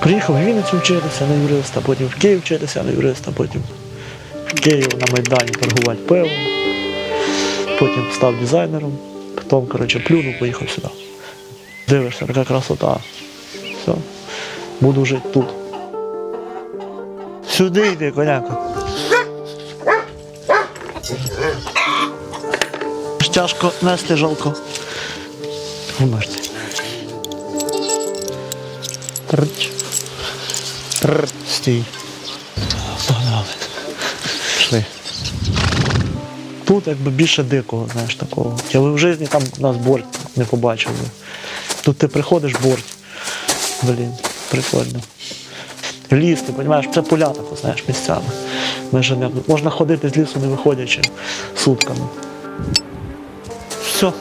Приїхав в Вінницю вчитися на юриста, потім в Київ вчитися на юриста, потім в Київ на Майдані торгувати пивом, потім став дизайнером, потім, коротше, плюнув, поїхав сюди. Дивишся, така красота. Все, буду жити тут. Сюди йди, коняка. Тяжко нести жалко. Вибачте. Трч. Трр. Стій. Погнали. Пішли. Тут якби більше дикого, знаєш, такого. Я в житті там нас борт не побачив. Тут ти приходиш борт. Блін, прикольно. Ліс, ти розумієш, це поля так, знаєш, місцями. Не, можна ходити з лісу, не виходячи сутками. Все.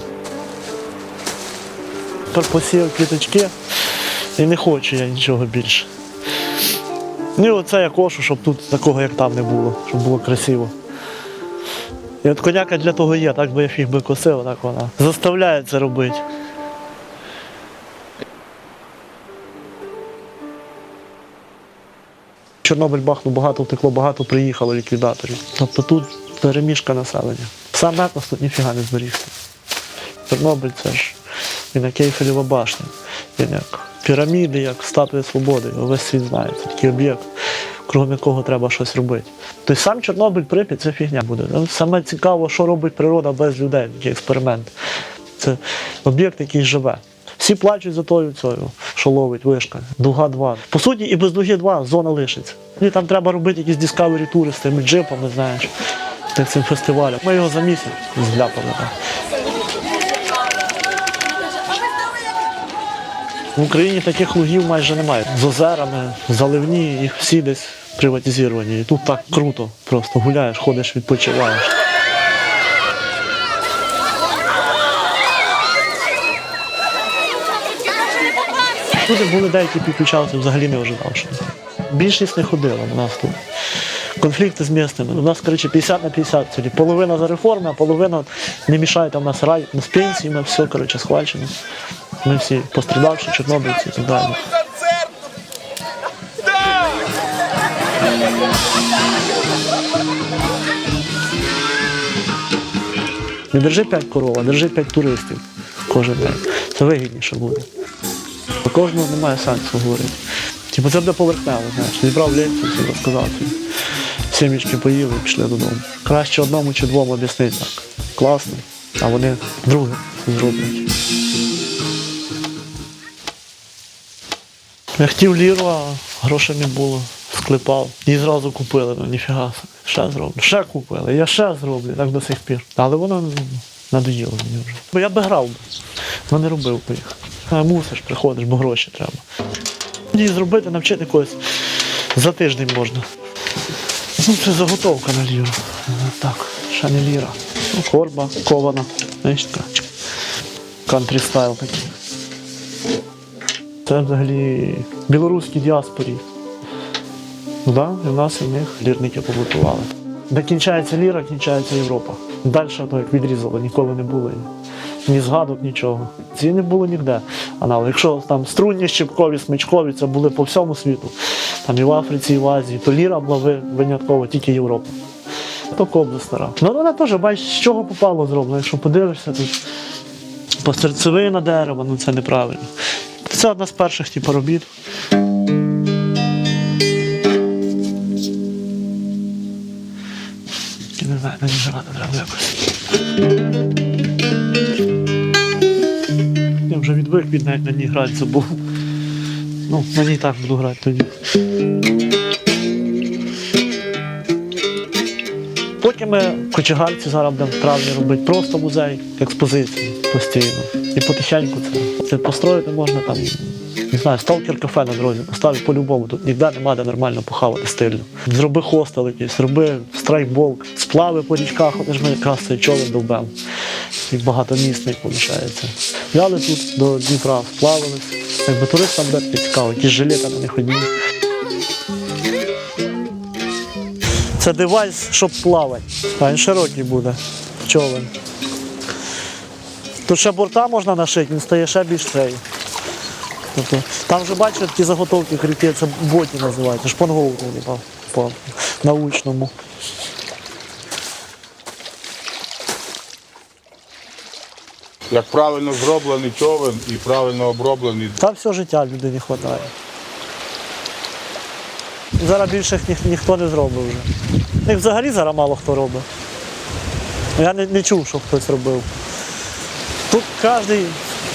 Посіяв квіточки і не хочу я нічого більше. Ну і оце я кошу, щоб тут такого, як там не було, щоб було красиво. І от коняка для того є, так би я фіг би косив, так вона заставляє це робити. Чорнобиль бахнув, багато втекло, багато приїхало ліквідаторів. Тобто тут переміжка населення. Сам етнос тут ніфіга не зберігся. Чорнобиль це ж він як Ейфелєва башня. Він як піраміди, як статуя свободи. Весь світ знає. Це такий об'єкт, кругом якого треба щось робити. Тобто сам Чорнобиль Прип'ять це фігня буде. Ну, Саме цікаво, що робить природа без людей, такий експеримент. Це об'єкт, який живе. Всі плачуть за тою цією, що ловить вишка. Дуга 2. По суті, і без дуги 2 зона лишиться. І там треба робити якісь Discovery тури з тими джипами, знаєш, цим фестивалем. Ми його за місяць зляпали. В Україні таких лугів майже немає. З озерами, заливні, їх всі десь приватизовані. І тут так круто. Просто гуляєш, ходиш, відпочиваєш. Люди були деякі підключалися, взагалі не ожидав. Більшість не ходила у нас тут. Конфлікти з містами. У нас, коротше, 50 на 50. Сьогодні. Половина за реформи, а половина не мішає там у нас рай, у нас пенсії, ми все коротше, схвачено. Ми всі пострадавші, чорнобильці і так далі. Не держи 5 коров, а держи 5 туристів кожен день. Це вигідніше буде. Кожного немає сенсу говорити. Типу це буде поверхнево, знаєш. Зібрав лекцію, розказав. Сімічки поїли і пішли додому. Краще одному чи двом об'яснити так. Класно, а вони друге зроблять. Я хотів ліру, а грошей не було. Склепав. І зразу купили, ну ніфіга. Ще зроблю. Ще купили, я ще зроблю, так до сих пір. Але воно ну, надоїло мені вже. Бо я би грав але не робив би їх. А мусиш, приходиш, бо гроші треба. І зробити, навчити когось за тиждень можна. Ну, це заготовка на ліру. Так, ще не ліра. Ну, корба, кована. Кантрі стайл такий. Це взагалі білоруській діаспорі. Ну да, і в нас і в них лірники побутували. Де кінчається ліра, кінчається Європа. Далі то як відрізало, ніколи не було. Ні згадок, нічого. Ці не було ніде. Аналог. Якщо там струнні, щепкові, смичкові, це були по всьому світу. Там і в Африці, і в Азії, то ліра була винятково тільки Європа. То кобза стара. Ну вона теж, бачиш, з чого попало зроблено. Якщо подивишся, тут посерцевина дерева, ну це неправильно. Це одна з перших типу, робіт. Не знаю, мені грати треба якось. Я вже відвик від навіть на ній грати забув. Ну, на ній так буду грати тоді. Потім ми в кочегарці зараз будемо в травні робити просто музей, експозиції постійно. І потихеньку це. Це построїти можна там, не знаю, сталкер кафе на дорозі, поставити по-любому. Тут ніде нема де нормально похавати стильно. Зроби хостел якийсь, зроби страйкбол, сплави по річках, от ж ми якраз цей човен довбем. І багатомісний виходить. Взяли тут до Дніпра, сплавились. Якби туристам буде цікаво, якісь жилети на них одні. Це девайс, щоб плавати. А він широкий буде. Човен. Тут ще борта можна нашити, він стає ще більш цей. Тобто, там вже бачите такі заготовки кріпі, це боті називаються, шпангоут по, по научному. Як правильно зроблений човен і правильно оброблений. Там все життя людині вистачає. Зараз більше їх ніх- ніхто не зробить вже. Їх взагалі зараз мало хто робить. Я не, не чув, що хтось робив. Тут кожен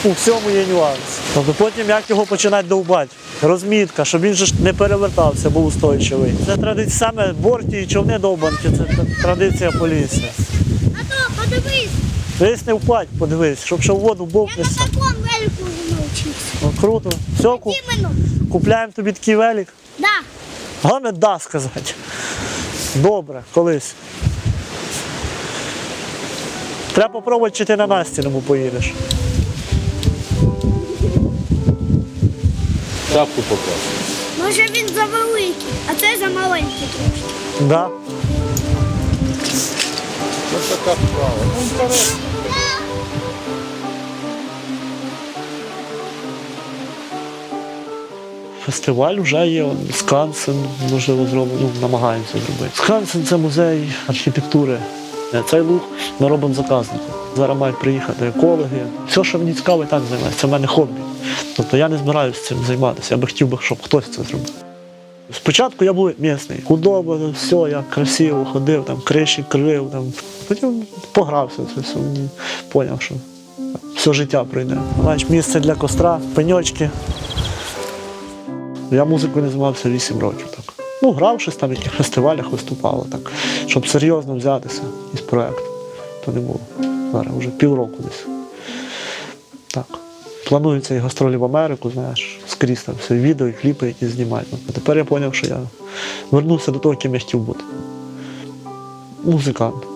у всьому є нюанс. Тобто потім як його починати довбати. Розмітка, щоб він же ж не перевертався, був устойчивий. Це традиція саме борті і човни довбанки, це традиція полісся. А то подивись, Десь не впадь, подивись, щоб ще в воду я на такому велику навчився. Ну, круто. Все, ку- Іменно, купляємо тобі такий велик. да. Головне да сказати. Добре, колись. Треба попробувати, чи ти на Настіному поїдеш. Шапку поклав. Може він завеликий, а це замаленький трошки. Да. Ось така справа. Ну. Фестиваль вже є, Скансен, можливо, зробимо, ну, намагаємося зробити. Скансен це музей архітектури. Е, Цей луг ми робимо заказником. Зараз мають приїхати екологи. Все, що мені цікаво, і так займається. Це в мене хобі. Тобто я не збираюся цим займатися. Я би хотів, щоб хтось це зробив. Спочатку я був місний, худоба, все, я красиво ходив, там криші крив, там. потім погрався це все, мені поняв, що все життя пройде. Знаєш, місце для костра, пеньочки, я музикою не займався 8 років. Так. Ну, грав щось там, в фестивалях виступало, так. щоб серйозно взятися із проєкту. То не було. Зараз вже півроку десь. Так. Плануються і гастролі в Америку, знаєш, скрізь там все відео і кліпи, які знімають. А тепер я зрозумів, що я вернувся до того, ким я хотів бути. Музикант.